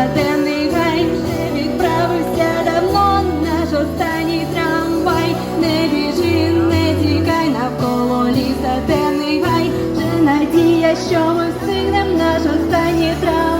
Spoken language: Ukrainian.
Заденний гай вже відправився давно наш останній трамвай, не біжи, не тікай навколо ліса, денний гай, вже надія, що ми встигнем наш останній трамвай.